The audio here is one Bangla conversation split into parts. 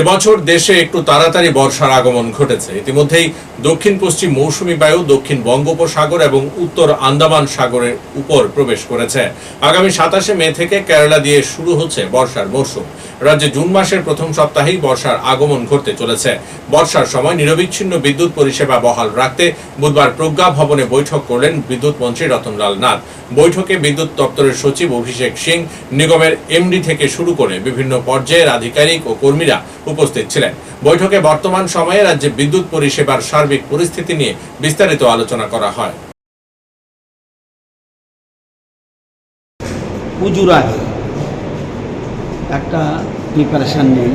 এবছর দেশে একটু তাড়াতাড়ি বর্ষার আগমন ঘটেছে। ইতিমধ্যেই দক্ষিণ পশ্চিম মৌসুমী বায়ু দক্ষিণ বঙ্গোপসাগর এবং উত্তর আন্দামান সাগরের উপর প্রবেশ করেছে। আগামী সাতাশে মে থেকে কেরালা দিয়ে শুরু হচ্ছে বর্ষার মরশুম। রাজ্যে জুন মাসের প্রথম সপ্তাহেই বর্ষার আগমন ঘটতে চলেছে। বর্ষার সময় নিরবিচ্ছিন্ন বিদ্যুৎ পরিষেবা বহাল রাখতে বুধবার প্রজ্ঞা ভবনে বৈঠক করলেন বিদ্যুৎ মন্ত্রী রতনলাল নাথ। বৈঠকে বিদ্যুৎ দপ্তরের সচিব অভিষেক সিং, নিগমের এমডি থেকে শুরু করে বিভিন্ন পর্যায়ের আধিকারিক ও কর্মীরা উপস্থিত ছিলেন। বৈঠকে বর্তমান সময়ে রাজ্যে বিদ্যুৎ পরিষেবার সার্বিক পরিস্থিতি নিয়ে বিস্তারিত আলোচনা করা হয়। পুজোর আগে একটা প্রিপারেশান নেই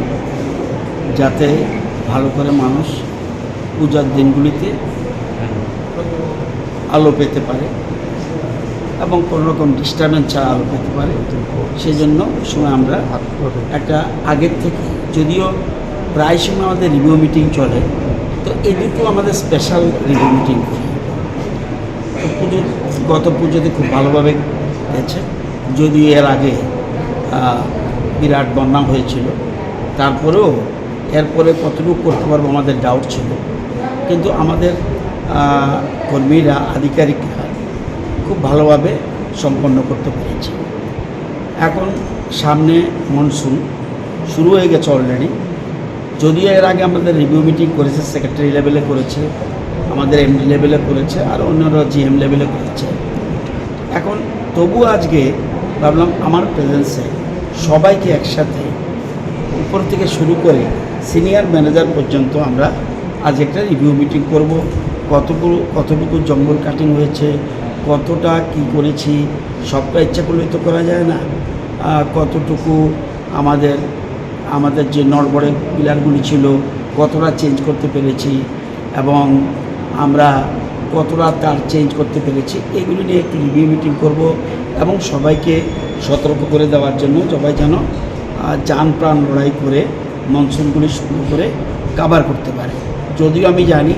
যাতে ভালো করে মানুষ পূজার দিনগুলিতে আলো পেতে পারে। এবং কোনো রকম ডিস্টারবেন্স ছাড়া আলো পেতে পারে। সেই জন্য সময় আমরা একটা আগের থেকে, যদিও প্রায় সময় আমাদের রিভিউ মিটিং চলে, তো দুটো আমাদের স্পেশাল রিভিউ মিটিং তো পুজোর গত পুজোতে খুব ভালোভাবে গেছে। যদিও এর আগে বিরাট বন্যা হয়েছিল। তারপরেও এরপরে কতটুকু করতে পারব আমাদের ডাউট ছিল। কিন্তু আমাদের কর্মীরা, আধিকারিকরা খুব ভালোভাবে সম্পন্ন করতে পেরেছি। এখন সামনে মনসুন, শুরু হয়ে গেছে অলরেডি যদিও এর আগে আমাদের রিভিউ মিটিং করেছে সেক্রেটারি লেভেলে করেছে, আমাদের এমডি লেভেলে করেছে, আর অন্যরা জিএম লেভেলে করেছে। এখন তবু আজকে ভাবলাম আমার প্রেজেন্সে সবাইকে একসাথে উপর থেকে শুরু করে সিনিয়র ম্যানেজার পর্যন্ত আমরা আজ একটা রিভিউ মিটিং করব। কতটুকু কতটুকু জঙ্গল কাটিং হয়েছে কতটা কি করেছি, সবটা ইচ্ছা করলে তো করা যায় না। কতটুকু আমাদের আমাদের যে নড়বড়ে পিলারগুলি ছিল, কতটা চেঞ্জ করতে পেরেছি এবং আমরা কতটা তার চেঞ্জ করতে পেরেছি, এগুলি নিয়ে একটু রিভিউ মিটিং করব এবং সবাইকে সতর্ক করে দেওয়ার জন্য সবাই যেন যান প্রাণ লড়াই করে মনসুনগুলি শুরু করে কাভার করতে পারে। যদিও আমি জানি